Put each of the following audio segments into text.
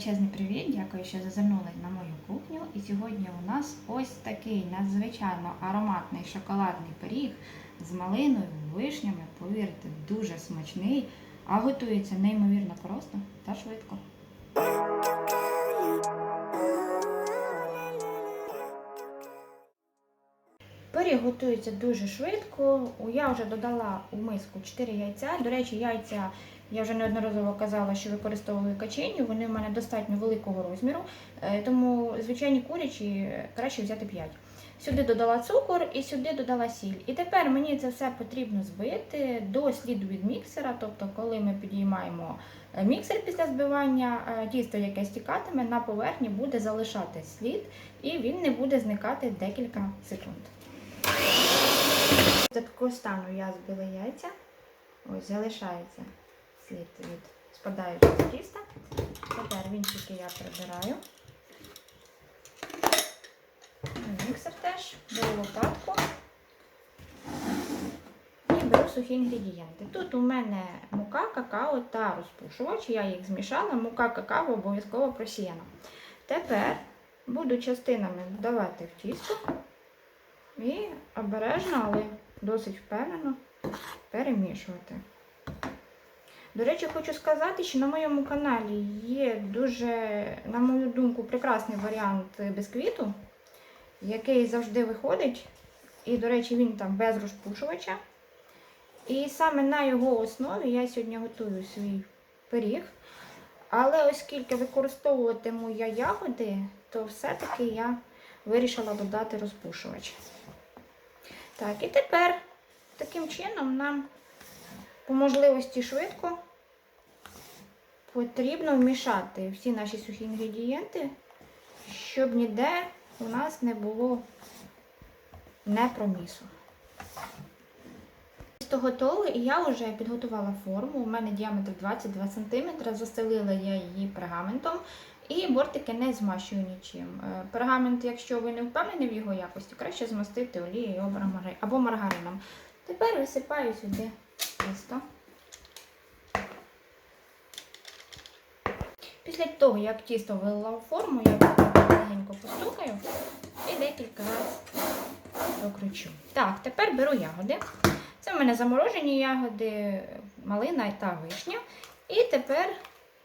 величезний привіт! Дякую, що зазирнули на мою кухню. І сьогодні у нас ось такий надзвичайно ароматний шоколадний пиріг з малиною, вишнями. Повірте, дуже смачний, а готується неймовірно просто та швидко. Пиріг готується дуже швидко. Я вже додала у миску 4 яйця. До речі, яйця я вже неодноразово казала, що використовую качені. Вони в мене достатньо великого розміру, е, тому звичайні курячі краще взяти 5. Сюди додала цукор і сюди додала сіль. І тепер мені це все потрібно збити до сліду від міксера. Тобто, коли ми підіймаємо е, міксер після збивання, е, тісто, яке стікатиме, на поверхні буде залишати слід, і він не буде зникати декілька секунд. Такого стану я збила яйця. Ось залишається слід від спадаючого тіста. Тепер вінчики я прибираю. Міксер теж, беру лопатку і беру сухі інгредієнти. Тут у мене мука, какао та розпушувач. Я їх змішала. Мука какао обов'язково просіяна. Тепер буду частинами додавати в тісто і обережно, але досить впевнено перемішувати. До речі, хочу сказати, що на моєму каналі є дуже, на мою думку, прекрасний варіант бісквіту, який завжди виходить. І, до речі, він там без розпушувача. І саме на його основі я сьогодні готую свій пиріг. Але оскільки використовуватиму я ягоди, то все-таки я вирішила додати розпушувач. Так, і тепер таким чином нам по можливості швидко потрібно вмішати всі наші сухі інгредієнти, щоб ніде у нас не було непромісу. Тісто готове і я вже підготувала форму. У мене діаметр 22 см, застелила я її пергаментом і бортики не змащую нічим. Е, Пергамент, якщо ви не впевнені в його якості, краще змастити олією або маргарином. Тепер висипаю сюди тісто. Після того, як тісто вилила в форму, я легенько постукаю і декілька разів прокручу. Так, тепер беру ягоди. Це в мене заморожені ягоди, малина та вишня. І тепер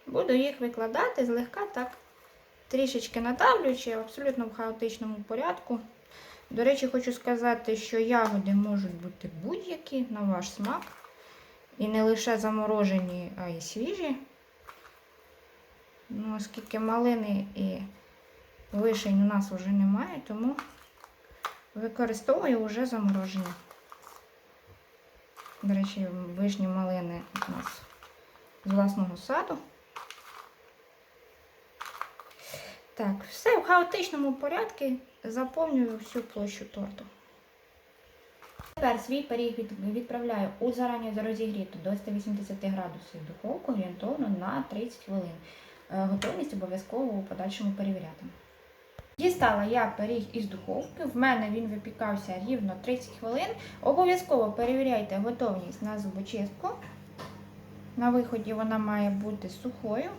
буду їх викладати злегка так, трішечки надавлюючи, абсолютно в хаотичному порядку. До речі, хочу сказати, що ягоди можуть бути будь-які на ваш смак. І не лише заморожені, а й свіжі. Ну, Оскільки малини і вишень у нас вже немає, тому використовую вже заморожені. До речі, вишні малини у нас з власного саду. Так, все в хаотичному порядку заповнюю всю площу торту. Тепер свій пиріг відправляю у зарані розігріту до 180 градусів духовку орієнтовно на 30 хвилин. Е, Готовність обов'язково у подальшому перевіряти. Дістала я пиріг із духовки, в мене він випікався рівно 30 хвилин. Обов'язково перевіряйте готовність на зубочистку. На виході вона має бути сухою,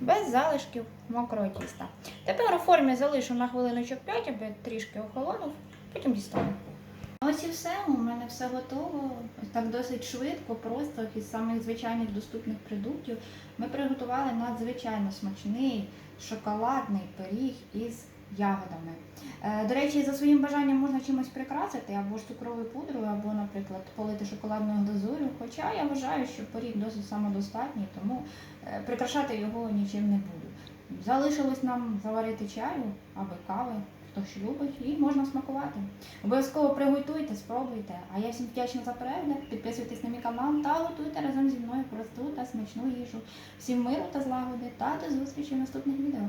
без залишків мокрого тіста. Тепер у формі залишу на хвилиночок 5, аби трішки охолонув, потім дістану. Ось і все, у мене все готово. Ось так досить швидко, просто із самих звичайних доступних продуктів. Ми приготували надзвичайно смачний шоколадний пиріг із ягодами. Е, До речі, за своїм бажанням можна чимось прикрасити, або ж цукровою пудрою, або, наприклад, полити шоколадною глазурю. Хоча я вважаю, що пиріг досить самодостатній, тому е, прикрашати його нічим не буду. Залишилось нам заварити чаю або кави, хто що любить, і можна смакувати. Обов'язково приготуйте, спробуйте. А я всім вдячна за перегляд. Підписуйтесь на мій канал та готуйте разом зі мною просту та смачну їжу. Всім миру та злагоди та до зустрічі в наступних відео.